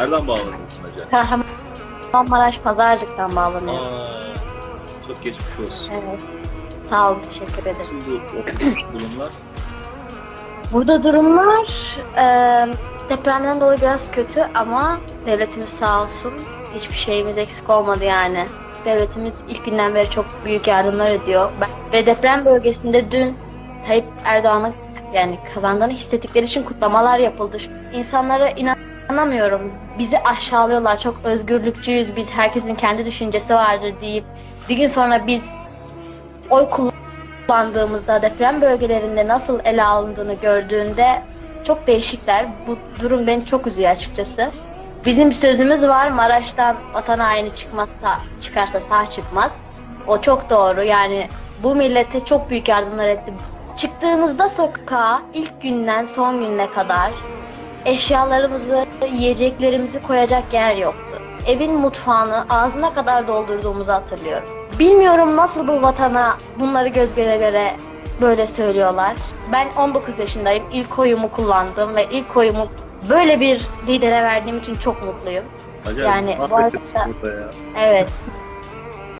Nereden bağlanıyorsun hacı? Kahramanmaraş Pazarcık'tan bağlanıyor. Aa, çok geçmiş olsun. Evet. Sağ olun, teşekkür ederim. Nasıl bu durumlar? Burada durumlar e, depremden dolayı biraz kötü ama devletimiz sağ olsun. Hiçbir şeyimiz eksik olmadı yani. Devletimiz ilk günden beri çok büyük yardımlar ediyor. Ve deprem bölgesinde dün Tayyip Erdoğan'ın yani kazandığını hissettikleri için kutlamalar yapıldı. İnsanlara inanamıyorum. Bizi aşağılıyorlar. Çok özgürlükçüyüz. Biz herkesin kendi düşüncesi vardır deyip bir gün sonra biz oy kullandığımızda deprem bölgelerinde nasıl ele alındığını gördüğünde çok değişikler. Bu durum beni çok üzüyor açıkçası. Bizim bir sözümüz var Maraş'tan vatan haini çıkmazsa, çıkarsa sağ çıkmaz. O çok doğru yani bu millete çok büyük yardımlar etti. Çıktığımızda sokağa ilk günden son gününe kadar eşyalarımızı, yiyeceklerimizi koyacak yer yoktu. Evin mutfağını ağzına kadar doldurduğumuzu hatırlıyorum. Bilmiyorum nasıl bu vatana bunları göz göre göre böyle söylüyorlar. Ben 19 yaşındayım. İlk oyumu kullandım ve ilk oyumu böyle bir lidere verdiğim için çok mutluyum. Hacı Yani bu arada- ya. Evet,